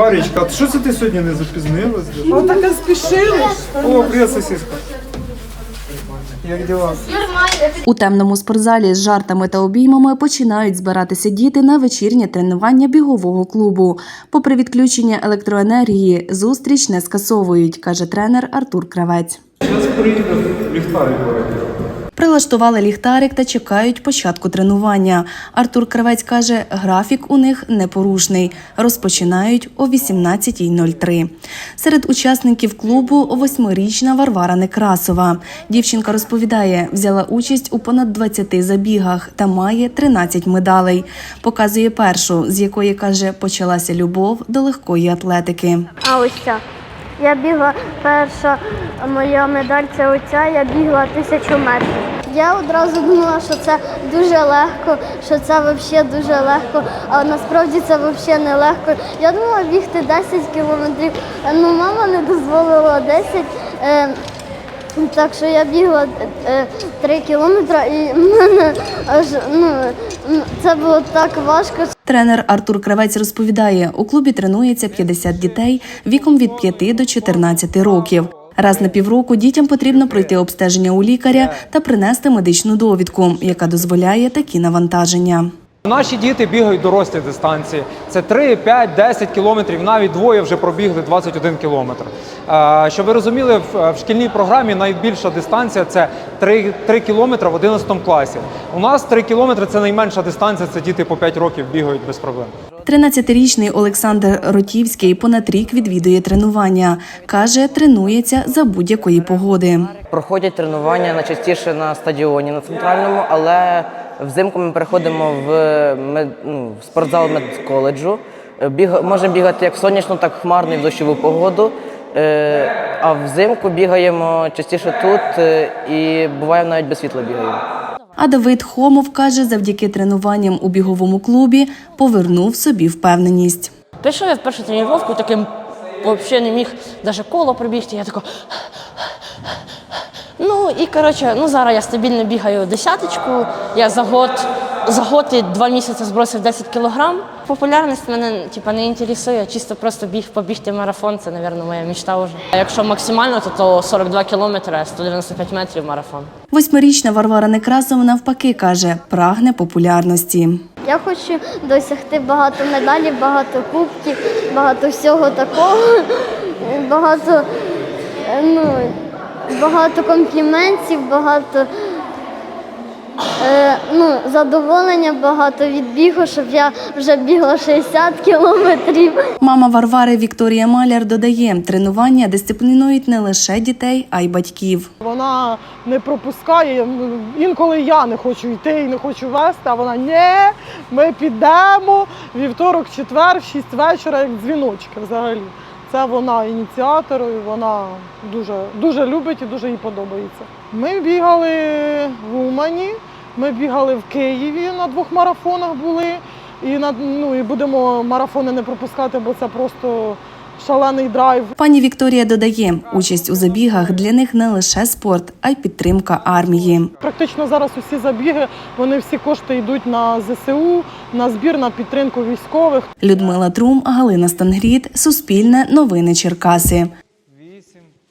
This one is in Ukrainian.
Варічка, а що це ти сьогодні не запізнилась? Ну таке спішили. О, привіт, сосиска. Як діла? У темному спортзалі з жартами та обіймами починають збиратися діти на вечірнє тренування бігового клубу. Попри відключення електроенергії, зустріч не скасовують, каже тренер Артур Кравець. Зараз приїде ліхтарик. Прилаштували ліхтарик та чекають початку тренування. Артур Кравець каже, графік у них непорушний. Розпочинають о 18.03. Серед учасників клубу восьмирічна Варвара Некрасова. Дівчинка розповідає, взяла участь у понад 20 забігах та має 13 медалей. Показує першу, з якої каже, почалася любов до легкої атлетики. А ось ця. Я бігла перша моя медаль це оця, я бігла тисячу метрів. Я одразу думала, що це дуже легко, що це взагалі дуже легко, а насправді це взагалі не легко. Я думала бігти 10 кілометрів, ну мама не дозволила 10. Е, так що я бігла е, 3 кілометри і в мене аж ну, це було так важко, Тренер Артур Кравець розповідає, у клубі тренується 50 дітей віком від 5 до 14 років. Раз на півроку дітям потрібно пройти обстеження у лікаря та принести медичну довідку, яка дозволяє такі навантаження. Наші діти бігають дорослі дистанції. Це 3, 5, 10 кілометрів, навіть двоє вже пробігли 21 кілометр. Е, Щоб ви розуміли, в в шкільній програмі найбільша дистанція це 3, 3 кілометри в 11 класі. У нас 3 кілометри це найменша дистанція, це діти по 5 років бігають без проблем. 13-річний Олександр Ротівський понад рік відвідує тренування. Каже, тренується за будь-якої погоди. Проходять тренування найчастіше на стадіоні на центральному, але взимку ми переходимо в, мед, ну, в спортзал медколеджу. Біга, можемо бігати як в сонячну, так і в хмарну і в дощову погоду. Е, а взимку бігаємо частіше тут е, і буває навіть без світла бігаємо. А Давид Хомов каже, завдяки тренуванням у біговому клубі повернув собі впевненість. Пішов я в першу тренування, таким взагалі не міг навіть коло пробігти. Я тако. Ну і коротше, ну зараз я стабільно бігаю десяточку. Я за год, за год і два місяці збросив 10 кілограм. Популярність мене типа, не інтересує, чисто просто біг, побігти марафон, це, мабуть, моя мечта вже. А якщо максимально, то, то 42 кілометри, 195 метрів марафон. Восьмирічна Варвара Некрасова навпаки каже, прагне популярності. Я хочу досягти багато медалей, багато кубків, багато всього такого, багато, ну, багато компліментів, багато е, ну, задоволення, багато від бігу, щоб я вже бігла 60 кілометрів. Мама Варвари Вікторія Маляр додає, тренування дисциплінують не лише дітей, а й батьків. Вона не пропускає. Інколи я не хочу йти і не хочу вести, а вона ні, ми підемо вівторок, четвер, в 6 вечора, як дзвіночки взагалі. Це вона ініціатор, і вона дуже, дуже любить і дуже їй подобається. Ми бігали в Умані, ми бігали в Києві на двох марафонах були. І, на, ну, і будемо марафони не пропускати, бо це просто шалений драйв. Пані Вікторія додає, участь у забігах для них не лише спорт, а й підтримка армії. Практично зараз усі забіги, вони всі кошти йдуть на ЗСУ, на збір, на підтримку військових. Людмила Трум, Галина Стангріт, Суспільне, Новини Черкаси.